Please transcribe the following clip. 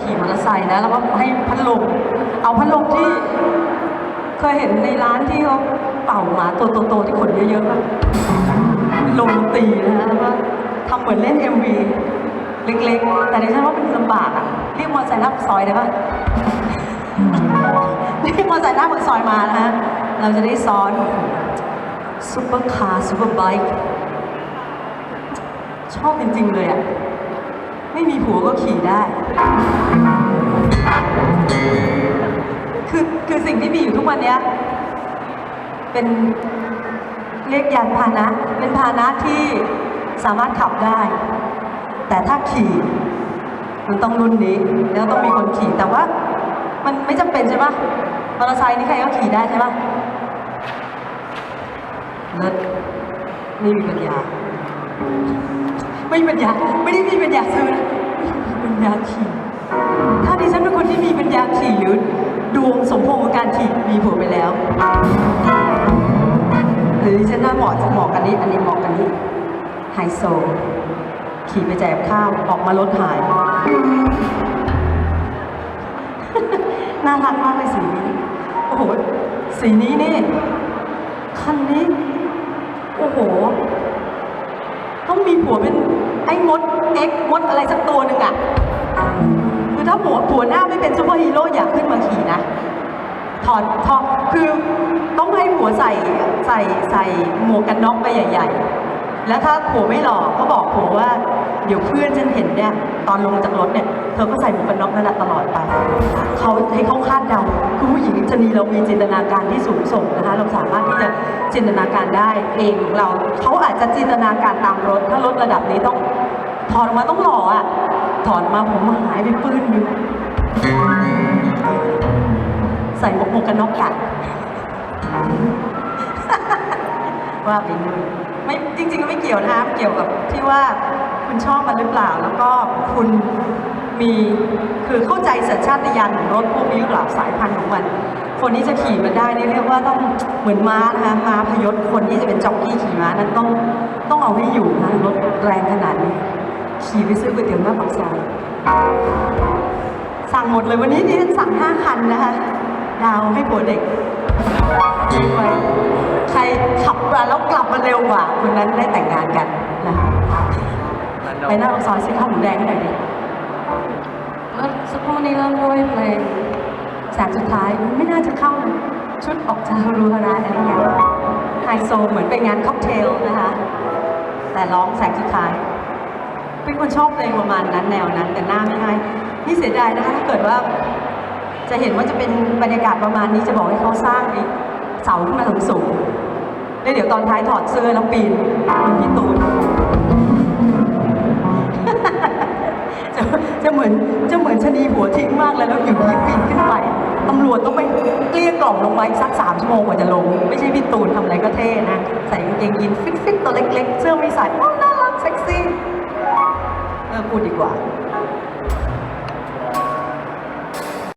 ขี่มอเตอร์ไซค์นะแล้วก็ให้พัดลมเอาพัดลมที่ เคยเห็นในร้านที่เขาเป่าหมาตัวโตๆที่ขนเยอะๆป่ะลมตีนะฮะแล้วก็ทำเหมือนเล่น MV เล็กๆ แต่ดิฉันว่ามันลำบากอะเรียกมอเตอร์ไซค์หน้าปากซอยได้ปะเรียกมอเตอร์ไซค์หน้าปากซอยมานะฮะเราจะได้ซ้อนซุปเปอร์คาร์ซุปเปอร์ไบค์ชอบจริงๆเลยอะ ไม่มีผัวก็ขี่ได้ คือคือสิ่งที่มีอยู่ทุกวันเนี้ย เป็นเรียกยานพาหนะ เป็นพาหนะที่สามารถขับได้ แต่ถ้าขี่มันต้องรุ่นนี้ แล้วต้องมีคนขี่ แต่ว่า มันไม่จำเป็นใช่ปะมอเตอร์ไซค์นี่ใครก็ขี่ได้ใช่ปะเลิศไม่มีปัญญา ไม่มีปัญญา ไม่ได้มีปัญญาซื้อนะ ปัญญาขี่ถ้าดิฉันเป็นคนที่มีปัญญาขี่หรือดวงสมพงษ์กับการขี่มีผัวไปแล้วหรือดิฉันน่าเหมาะจะเหมาะกันนี้อันนี้เหมาะกันนี้ไฮโซขี่ไปแจกข้าวออกมารถหาย น่ารักมากเลยสีนี้ โอ้โห สีนี้นี่ คันนี้ โอ้โห ต้องมีผัวเป็น ไอ้มดเอ็กมดอะไรสักตัวหนึ่งอะคือถ้าผัวผัวหน้าไม่เป็นซูเปอร์ฮีโร่อย่าขึ้นมาขี่นะถอดถอดคือต้องให้ผัวใส่ใส่ใส่หมวกกันน็อกไปใหญ่ ๆ แล้วถ้าผัวไม่หล่อก็บอกผัวว่า เดี๋ยวเพื่อนฉันเห็นเนี่ยตอนลงจากรถเนี่ยเธอก็ใส่หมวกกันน็อกนั่นแหละตลอดไปเขาให้เขาคาดเดาคือผู้หญิงจะมีเรามีจินตนาการที่สูงส่งนะคะ เราสามารถที่จะจินตนาการได้เองของเราเขาอาจจะจินตนาการตามรถ ถ้ารถระดับนี้ต้อง ถอดออกมาต้องหล่ออะ ถอดมาผมหายไปปื้นอยู่ใส่หมวกกันน็อกกัดว่าไปนู่นไม่จริงๆก็ไม่เกี่ยวนะคะเกี่ยวกับที่ว่าคุณชอบมันหรือเปล่า แล้วก็คุณมีคือเข้าใจสัญชาตญาณของรถพวกนี้หรือเปล่าสายพันธุ์ของมัน คนที่จะขี่มันได้นี่เรียกว่าต้องเหมือนม้านะคะม้าพยศคนที่จะเป็นจ็อกกี้ขี่ม้านั้นต้องต้องเอาให้อยู่นะรถแรง ขนาดนี้ขี่ไปซื้อก๋วยเตี๋ยวหน้าปากซอยสั่งหมดเลยวันนี้ดิฉันสั่งห้าคันนะคะดาวให้ผัวเด็กไปใครขับมาแล้วกลับมาเร็วกว่าคนนั้นได้แต่งงานกันนะคะไปหน้าปากซอยซื้อข้าวหมูแดงให้หน่อยดิเมื่อสักครู่นี้เริ่มด้วยเพลงแสงสุดท้ายไม่น่าจะเข้านะชุดออกจะรูฮาราอะไรอย่างเงี้ยไฮโซเหมือนไปงานค็อกเทลนะคะ แต่ร้องแสงสุดท้าย เป็นคนชอบเพลงประมาณนั้นแนวนั้น แต่หน้าไม่ให้นี่เสียดายนะคะถ้าเกิดว่า จะเห็นว่าจะเป็นบรรยากาศประมาณนี้จะบอกให้เขาสร้างไอ้เสาขึ้นมาสูงๆแล้วเดี๋ยวตอนท้ายถอดเสื้อแล้วปีนเหมือนพี่ตูนจะจะเหมือนจะเหมือนชะนีหัวทิ้งมากเลยแล้วอยู่ที่ปีนขึ้นไปตำรวจต้องไปเกลี้ยกล่อมลงมาสักสามชั่วโมงกว่าจะลง ไม่ใช่พี่ตูนทำอะไรก็เท่นะ ใส่กางเกงยีนฟิตๆตัวเล็กๆ เสื้อไม่ใส่น่า รักเซ็